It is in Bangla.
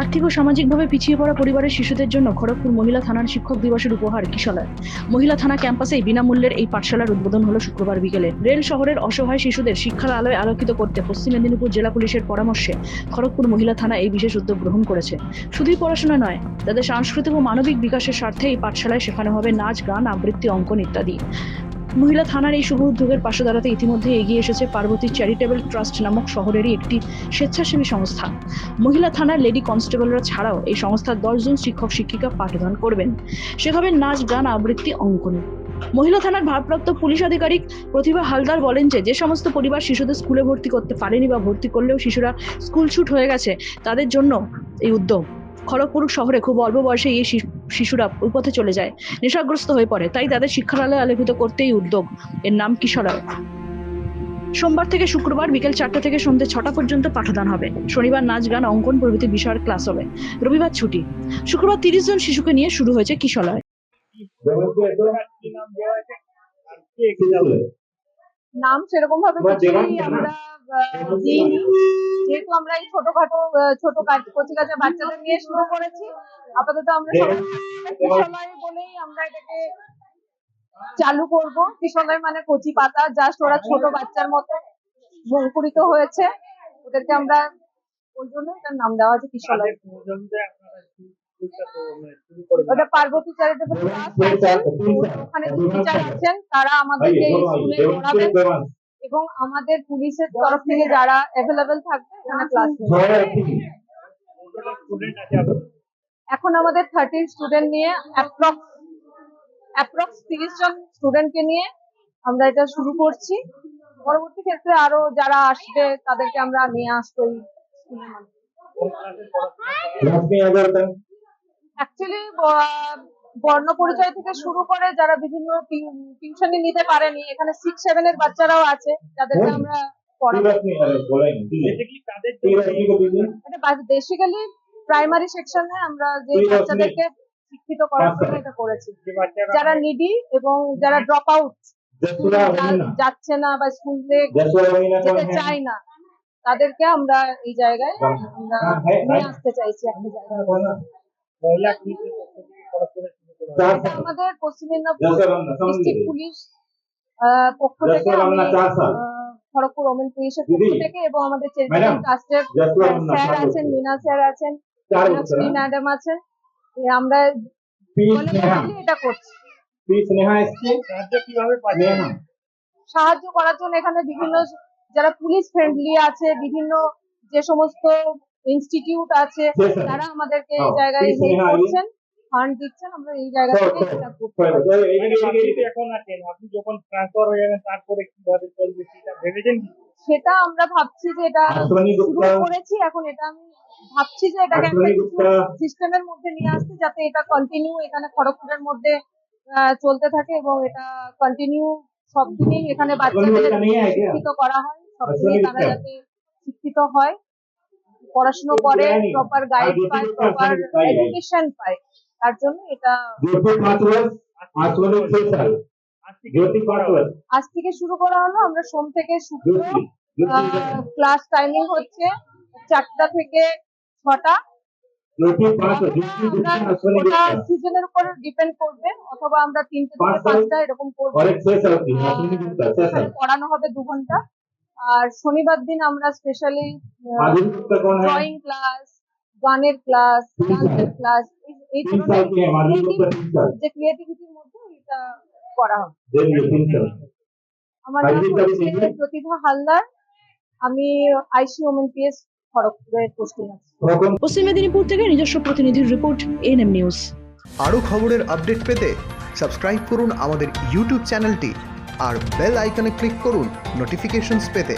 আর্থিক ও সামাজিকভাবে পিছিয়ে পড়া পরিবারের শিশুদের জন্য খড়গপুর মহিলা থানার শিক্ষক দিবসের উপহার কিশলয়। মহিলা থানা ক্যাম্পাসেই বিনামূল্যের এই পাঠশালার উদ্বোধন হলো শুক্রবার বিকেলে। রেল শহরের অসহায় শিশুদের শিক্ষার আলোয় আলোকিত করতে পশ্চিম মেদিনীপুর জেলা পুলিশের পরামর্শে খড়গপুর মহিলা থানা এই বিশেষ উদ্যোগ গ্রহণ করেছে। শুধুই পড়াশোনা নয়, তাদের সাংস্কৃতিক ও মানবিক বিকাশের স্বার্থে এই পাঠশালায় শেখানো হবে নাচ, গান, আবৃত্তি, অঙ্কন ইত্যাদি। মহিলা থানার এই শুভ উদ্যোগের পাশে দাঁড়াতে ইতিমধ্যে এগিয়ে এসেছে পার্বতী চ্যারিটেবল ট্রাস্ট নামক শহরেরই একটি স্বেচ্ছাসেবী সংস্থা। মহিলা থানার লেডি কনস্টেবলরা ছাড়াও এই সংস্থার দশজন শিক্ষক, শিক্ষিকা পাঠদান করবেন। শেখাবেন নাচ, গান, আবৃত্তি অঙ্কন। মহিলা থানার ভারপ্রাপ্ত পুলিশ আধিকারিক প্রতিভা হালদার বলেন যে যে সমস্ত পরিবার শিশুদের স্কুলে ভর্তি করতে পারেনি বা ভর্তি করলেও শিশুরা স্কুল ছুট হয়ে গেছে, তাদের জন্য এই উদ্যোগ। খড়গপুর শহরে খুব অল্প বয়সে এই শিশুরা ওই পথে চলে যায় নেশাগ্রস্ত হয়ে পড়ে। তাই তাদের শিক্ষার আলোয় আলোকিত করতেই উদ্যোগ। এর নাম কিশোরায় সোমবার থেকে শুক্রবার বিকেল চারটা থেকে সন্ধ্যে ছটা পর্যন্ত পাঠদান হবে। শনিবার নাচ গান অঙ্কন প্রভৃতি বিষয়ের ক্লাস হবে। রবিবার ছুটি। শুক্রবার তিরিশ জন শিশুকে নিয়ে শুরু হয়েছে কিশলয় নাম? সেরকম ভাবে? আমরা যেহেতু আমরা এই ছোটখাটো ছোট কাজ কচি কাঁচা বাচ্চাদের নিয়ে শুরু করেছি আপাতত আমরা দেওয়ান। বলেই আমরা এটাকে চালু করব কিশলয় মানে কচি পাতা জাস্ট ওরা ছোট বাচ্চার মতো অঙ্কুরিত হয়েছে ওদেরকে আমরা ওই জন্য এটার নাম দেওয়া হয়েছে কিশলয় ওটা পার্বতী চ্যারিটেবল ওখানে টিচার আছেন তারা আমাদেরকে এই স্কুলে পড়াবেন এবং আমাদের পুলিশের তরফ থেকে যারা অ্যাভেলেবেল থাকবে ওখানে ক্লাস এখন আমাদের থার্টি স্টুডেন্ট নিয়ে অ্যাপ্রক্স অ্যাপ্রক্স তিরিশ জন স্টুডেন্টকে নিয়ে আমরা এটা শুরু করছি। পরবর্তী ক্ষেত্রে আরও যারা আসবে তাদেরকে আমরা নিয়ে আসব অ্যাকচুয়ালি বর্ণ পরিচয় থেকে শুরু করে যারা বিভিন্ন টিউশনি নিতে পারেনি এখানে সিক্স সেভেন এর বাচ্চারাও আছে যাদেরকে আমরা বেসিক্যালি প্রাইমারি সেকশনে আমরা যে বাচ্চাদেরকে শিক্ষিত করার জন্য এটা করেছি। যারা নিডি এবং যারা ড্রপ আউট যাচ্ছে না বা স্কুলে যেতে চায় না তাদেরকে আমরা এই জায়গায় আমরা নিয়ে আসতে চাইছি একটা জায়গায়। এটা আমাদের পশ্চিম মেদিনীপুর ডিস্ট্রিক্ট পুলিশ আহ, পক্ষ থেকে আমি আহ, খড়গপুর ওমেন পুলিশের পক্ষ থেকে এবং আমাদের চ্যারিটেবল ট্রাস্টের স্যার আছেন মিনা স্যার আছেন মীনাক্ষী ম্যাডাম আছেন আমরা এটা করছি। সাহায্য করার জন্য এখানে বিভিন্ন যারা পুলিশ ফ্রেন্ডলি আছে বিভিন্ন যে সমস্ত ইনস্টিটিউট আছে তারা আমাদেরকে এই জায়গায় হেল্প করছেন। ফান্ড দিচ্ছেন আমরা এই জায়গা থেকে এটা করছি এখন আছেন আপনি যখন ট্রান্সফার হয়ে যাবেন তারপরে কীভাবে চলবে সেটা ভেবেছেন কি? সেটা আমরা ভাবছি যে এটা শুরু করেছি এখন এটা আমি ভাবছি যে এটাকে একটা সিস্টেমের মধ্যে নিয়ে আসতে যাতে এটা কন্টিনিউ এখানে খড়গপুরের মধ্যে আহ, চলতে থাকে এবং এটা কন্টিনিউ সব দিনই এখানে বাচ্চাদের? শিক্ষিত করা হয় সব আশ্রনী তারা যাতে শিক্ষিত হয় পড়াশুনো করে প্রপার গাইড পায় প্রপার। এডুকেশন পায় তার জন্য এটা আজ থেকে শুরু করা হলো আমরা সোম থেকে শুক্র ক্লাস টাইমিং হচ্ছে চারটা থেকে ছটা। ডিপেন্ড অথবা আমরা তিনটে থেকে পাঁচটা এরকম পড়ানো হবে দু ঘণ্টা। আর শনিবার দিন আমরা স্পেশালি ড্রয়িং ক্লাস গানের ক্লাস ডান্সের ক্লাস এই ক্রিয়েটিভিটির মধ্যে এটা করা প্রতিভা হালদার। আমি আইসি ওমেন পিএস পশ্চিম মেদিনীপুর থেকে নিজস্ব প্রতিনিধির রিপোর্ট এনএম নিউজ আরও খবরের আপডেট পেতে সাবস্ক্রাইব করুন আমাদের ইউটিউব চ্যানেলটি আর বেল আইকনে ক্লিক করুন নোটিফিকেশনস পেতে।